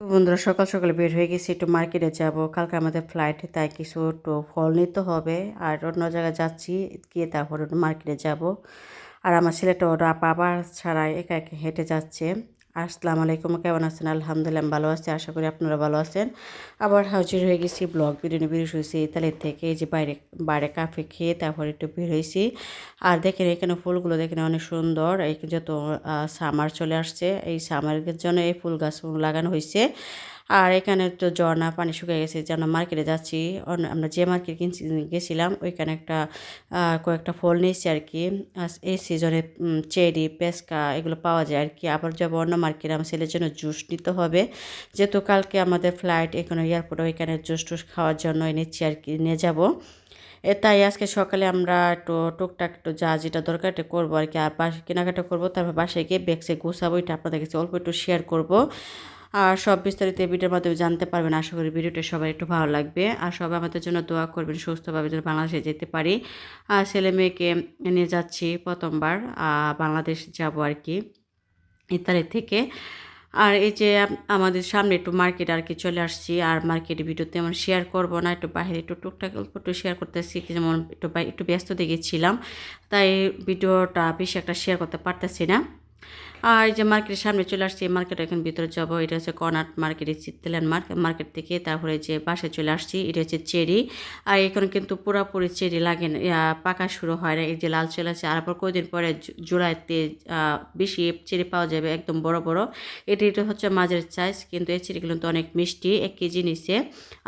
বন্ধুরা, সকাল সকালে বের হয়ে গেছি, একটু মার্কেটে যাব। কালকে আমাদের ফ্লাইট তাই কিছু একটু ফল নিতে হবে। আর অন্য জায়গায় যাচ্ছি, গিয়ে তারপর মার্কেটে যাব। আর আমার ছেলেটা ওরা বাবা ছাড়া একা একা হেঁটে যাচ্ছে। আসসালামু আলাইকুম, কেমন আছেন? আলহামদুলিল্লাহ ভালো আছি, আশা করি আপনারা ভালো আছেন। আবার হাজির হয়ে গেছি ব্লগ, বিরিয়ানি নিয়ে বেরিয়ে হয়েছি ইতালির থেকে যে বাইরে বাইরে কাফে খেয়ে তারপর একটু বের হয়েছি। আর দেখেন এখানে ফুলগুলো দেখেন অনেক সুন্দর, এই যত সামার চলে আসছে, এই সামারের জন্য এই ফুল গাছ লাগানো হয়েছে। আর এখানে তো ঝর্ণা, পানি শুকিয়ে গেছে যেন মার্কেটে যাচ্ছি। আমরা যে মার্কেট কিনছি, গেছিলাম, ওইখানে একটা কয়েকটা ফল নিয়েছি আর কি। এই সিজনে চেরি, পেস্কা, এগুলো পাওয়া যায় আর কি। আবার যাব অন্য মার্কেটে, আমার ছেলের জন্য জুস নিতে হবে। যেহেতু কালকে আমাদের ফ্লাইট এখানে এয়ারপোর্টে ওইখানে জুস টুস খাওয়ার জন্য এনেছি আর কি, নিয়ে যাব। এ, তাই আজকে সকালে আমরা একটু টুকটাক একটু যা যেটা দরকার এটা করব আর কি। আর বাসা, কেনাকাটা করব, তারপর বাসায় গিয়ে ব্যাগসে গুছাবো, এটা আপনাদের কাছে অল্প একটু শেয়ার করব। আর সব বিস্তারিত এই ভিডিওর মাধ্যমে জানতে পারবেন। আশা করি ভিডিওটা সবাই একটু ভালো লাগবে। আর সবাই আমাদের জন্য দোয়া করবেন, সুস্থভাবে যেন বাংলাদেশে যেতে পারি। আর ছেলে মেয়েকে নিয়ে যাচ্ছি প্রথমবার বাংলাদেশ যাব আর কি ইতালি থেকে। আর এই যে আমাদের সামনে একটু মার্কেট আর কি চলে আসছি। আর মার্কেট ভিডিও তেমন শেয়ার করব না, একটু বাইরে একটু টুকটাক অল্প একটু শেয়ার করতেছি যেমন একটু একটু ব্যস্ত দেখেছিলাম তাই ভিডিওটা বেশি একটা শেয়ার করতে পারতেছি না। আর এই যে মার্কেটের সামনে চলে আসছি মার্কেট এখন ভিতরে যাব। এটা হচ্ছে কর্নাট মার্কেট চিত্তলেন মার্কেট মার্কেট থেকে তারপরে যে বাসায় চলে আসছি, এটা হচ্ছে চেরি। আর এখন কিন্তু পুরোপুরি চেরি লাগে পাকা শুরু হয় না। এই যে লাল চলে আসছে, আর আবার কদিন পরে জুলাইতে বেশি চেরি পাওয়া যাবে, একদম বড় বড়। এটি, এটা হচ্ছে মাঝের সাইজ কিন্তু এই চেরিগুলো তো অনেক মিষ্টি, এক কেজি নিচে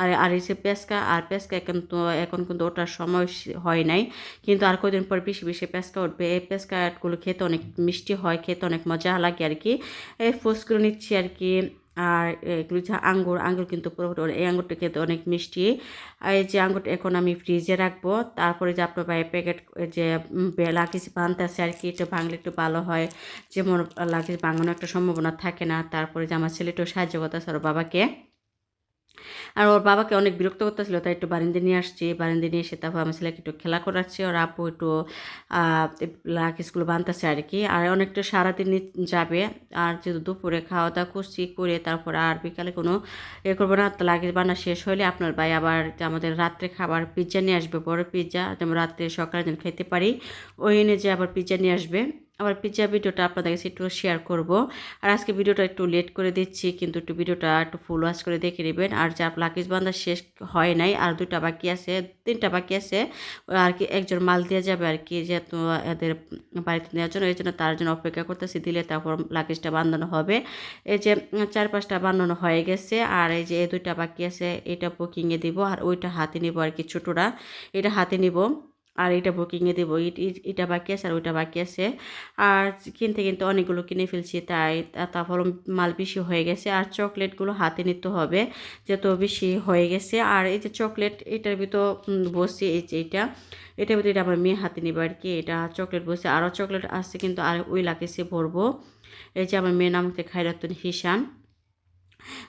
আর আর এই যে পেস্কা, আর পেস্কা এখন তো, এখন কিন্তু ওটার সময় হয় নাই। কিন্তু আর কদিন পর বেশি বেশি পেস্কা উঠবে। এই পেস্কাগুলো খেতে অনেক মিষ্টি হয়, খেতে অনেক মজা লাগে আর কি। এই ফ্রুটসগুলো নিচ্ছি আর কি। আর এগুলো যে আঙ্গুর আঙ্গুর কিন্তু পুরোপুরি এই আঙ্গুরটা খেতে অনেক মিষ্টি। আর এই যে আঙ্গুরটা এখন আমি ফ্রিজে রাখব। তারপরে যে আপনার ভাই প্যাকেট যে বানতে আছে আর কি, এটা ভাঙলে একটু ভালো হয়। যেমন লাগেজ ভাঙানো একটা সম্ভাবনা থাকে না। তারপরে যে, আমার ছেলেটাও সাহায্য করতেছে আর বাবাকে। আর ওর বাবাকে অনেক বিরক্ত করতেছিল, তাই একটু বারিন্দে নিয়ে আসছি। বারিন্দে নিয়ে এসে তারপর আমার ছেলেকে একটু খেলা করাচ্ছি, ওর আপু একটু লাক স্কুল বানতেছে আর কি। আর অনেকটা সারাদিন যাবে, আর যেহেতু দুপুরে খাওয়া দাওয়া করছি, করে তারপর আর বিকালে কোনো এ করব না। তো লাগিস বানা শেষ হলে আপনার ভাই আবার আমাদের রাত্রে খাবার পিৎজা নিয়ে আসবে, বড় পিৎজা যেমন রাত্রে সকালে যেন খেতে পারি, ওই এনে যে আবার পিৎজা নিয়ে আসবে। আবার পিৎজা ভিডিওটা আপনাদের কাছে একটু শেয়ার করব। আর আজকে ভিডিওটা একটু লেট করে দিচ্ছি, কিন্তু একটু ভিডিওটা একটু ফুল ওয়াশ করে দেখে নেবেন। আর যা লাকিস বান্ধা শেষ হয় নাই, আর দুটা বাকি আছে, তিনটা বাকি আছে, আর কি একজন মাল দিয়ে যাবে আর কি যেহেতু এদের বাড়িতে নেওয়ার জন্য, এই জন্য তার জন্য অপেক্ষা করতেছি, দিলে তারপর লাকিসটা বান্ধানো হবে। এই যে চার পাঁচটা বানানো হয়ে গেছে, আর এই যে এই দুইটা বাকি আছে, এটা বুকিংয়ে দিব, আর ওইটা হাতে নিব আর কি ছোটোরা। এটা হাতে নিব। আর এটা বুকিংয়ে দেবো। এটা বাকি আছে আর ওইটা বাকি আছে। আর কিনতে কিনতে অনেকগুলো কিনে ফেলছি, তাই তারপর মাল বেশি হয়ে গেছে। আর চকলেটগুলো হাতে নিতে হবে যেহেতু বেশি হয়ে গেছে। আর এই যে চকলেট এটার ভিতর বসছি এই যে এটা, এটার ভিতরে এটা আমার মেয়ে হাতে নিবে আর কি। এটা চকলেট বসে, আরও চকলেট আসছে কিন্তু আর ওই লাগেছে ভরবো। এই যে আমার মেয়ের নাম হচ্ছে খাইরাতুন হিসান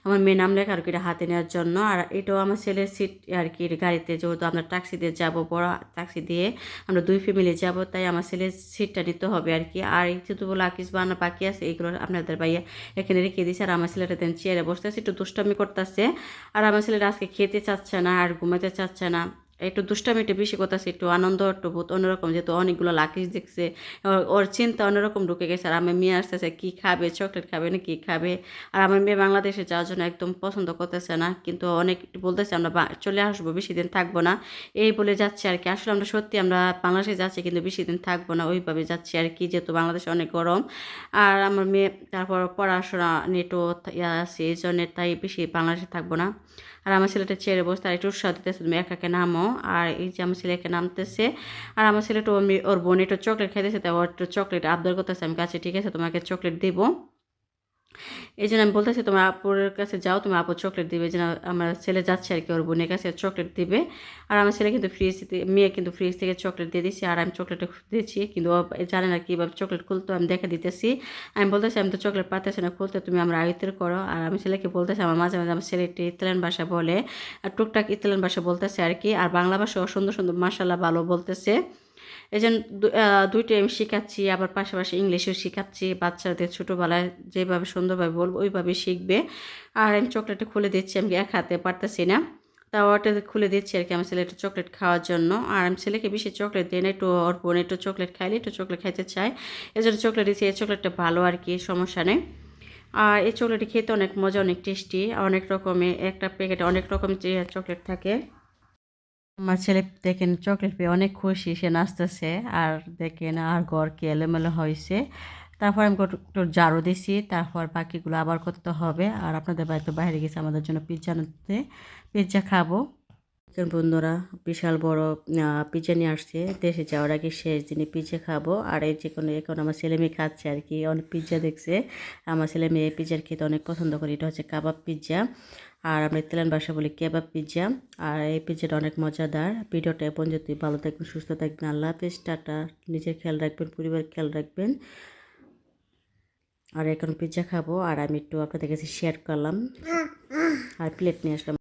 আমার মেয়ে নাম লেখা আর কি, এটা হাতে নেওয়ার জন্য। আর এটাও আমার ছেলের সিট আর কি গাড়িতে যেহেতু আমরা ট্যাক্সি দিয়ে যাব, বড় ট্যাক্সি দিয়ে আমরা দুই ফ্যামিলি যাব, তাই আমার ছেলের সিটটা নিতে হবে আর কি। আর এই যেহেতু লাকিস বানা বাকি আছে এইগুলো আপনাদের ভাইয়া এখানে রেখে দিয়েছে আর আমার ছেলেটা দেন চেয়ারে বসতেছে, একটু দুষ্টামি করতেছে। আর আমার ছেলেটা আজকে খেতে চাচ্ছে না, আর ঘুমাতে চাচ্ছে না। একটু দুষ্টামি, একটু বেশি করতেছে, একটু আনন্দ, একটু বোধ অন্যরকম। যেহেতু অনেকগুলো লাকিস দেখছে ওর- চিন্তা অন্যরকম ঢুকে গেছে। আর আমার মেয়ে আসতেছে, কী খাবে চকলেট খাবে না কী খাবে? আর আমার মেয়ে বাংলাদেশে যাওয়ার জন্য একদম পছন্দ করতেছে না। কিন্তু অনেক বলতেছে, আমরা চলে আসব, বেশি দিন থাকব না। এই বলে যাচ্ছে আর কি। আসলে আমরা সত্যি আমরা বাংলাদেশে যাচ্ছি, কিন্তু বেশি দিন থাকব না। ওইভাবে যাচ্ছি আর কি, যেহেতু বাংলাদেশে অনেক গরম। আর আমার মেয়ে, তারপর পড়াশোনা নেটও ইয়া আছে, এই জন্য তাই বেশি বাংলাদেশে থাকব না। আর আমার ছেলেটা চেয়ারে বসে আর একটু উৎসাহ দিতেছে, তুমি একাকে নামো। আর এই যে আমার ছেলেকে নামতেছে, আর আমার ছেলেটা ওর ওর বোন একটু চকলেট খাইতেছে তাই ওর একটু চকলেট আবদার করতেছে, আমি কাছে ঠিক আছে, তোমাকে চকলেট দেবো। এই জন্য আমি বলতেছি, তোমার আপুর কাছে যাও, তুমি আপু চকলেট দিবে। যেন আমার ছেলে যাচ্ছে আর কি, ওর বোনের কাছে চকলেট দিবে। আর আমার ছেলে কিন্তু ফ্রিজ মেয়ে কিন্তু ফ্রিজ থেকে চকলেট দিয়ে দিচ্ছি আর আমি চকলেট দিয়েছি, কিন্তু জানে না কীভাবে চকলেট খুলতো, আমি দেখে দিতেছি। আমি বলতেছি, আমি তো চকলেট পাতেছি না খুলতে, তুমি আমার আয়ত্তের করো। আর আমি ছেলেকে বলতেছি, আমার মাঝে মাঝে আমার ছেলে একটি ইতালিয়ান ভাষা বলে, আর টুকটাক ইতালিয়ান ভাষা বলতেছে আর কি, আর বাংলা ভাষাও সুন্দর সুন্দর মাসাল্লাহ ভালো বলতেছে। এই জন্য দুইটাই আমি শেখাচ্ছি, আবার পাশাপাশি ইংলিশও শেখাচ্ছি। বাচ্চাদের ছোটোবেলায় যেভাবে সুন্দরভাবে বলব ওইভাবে শিখবে। আর আমি চকলেটটা খুলে দিচ্ছি, আমি এক হাতে পারতেছি না। তাও ওটা খুলে দিচ্ছি আর কি আমার ছেলে একটু চকলেট খাওয়ার জন্য। আর আমি ছেলেকে বেশি চকলেট দিই না, একটু ওর বোন একটু চকলেট খাইলে একটু চকলেট খাইতে এই জন্য চকলেট দিচ্ছি এই চকলেটটা ভালো আর কি, সমস্যা নেই। আর এই চকলেটটি খেতে অনেক মজা, অনেক টেস্টি, অনেক রকমের একটা প্যাকেটে অনেক রকম চকলেট থাকে। আমার ছেলে দেখেন চকলেট পেয়ে অনেক খুশি, সে নাচতেছে আর দেখেন আর ঘর কি এলোমেলো হয়েছে। তারপর আমি একটু ঝাড়ু দিছি, তারপর বাকিগুলো আবার করতে হবে। আর আপনাদের বাড়িতে বাইরে গেছে, আমাদের জন্য পিৎজা আনতে। পিৎজা খাব। বন্ধুরা, বিশাল বড় পিৎজা নিয়ে আসছে। দেশে যাওয়ার আগে শেষ দিনে পিৎজা খাব। আর এই যে কোনো, এখন আমার ছেলে মেয়ে খাচ্ছে আর কি, অনেক পিৎজা দেখছে। আমার ছেলে মেয়ে পিৎজার খেতে অনেক পছন্দ করে, এটা হচ্ছে কাবাব পিৎজা আর আমরা তেলান বাসা বলি কেবাব পিজ্জা। আর এই পিজ্জাটা অনেক মজাদার। ভিডিওটা এখন যদি ভালো থাকবেন, সুস্থ থাকবেন। আল্লাহ হাফিজ, টাটা। নিজের খেয়াল রাখবেন পরিবার খেয়াল রাখবেন। আর এখন পিজ্জা খাব। আর আমি একটু আপনাদের কাছে শেয়ার করলাম। আর প্লেট নিয়ে আসলাম।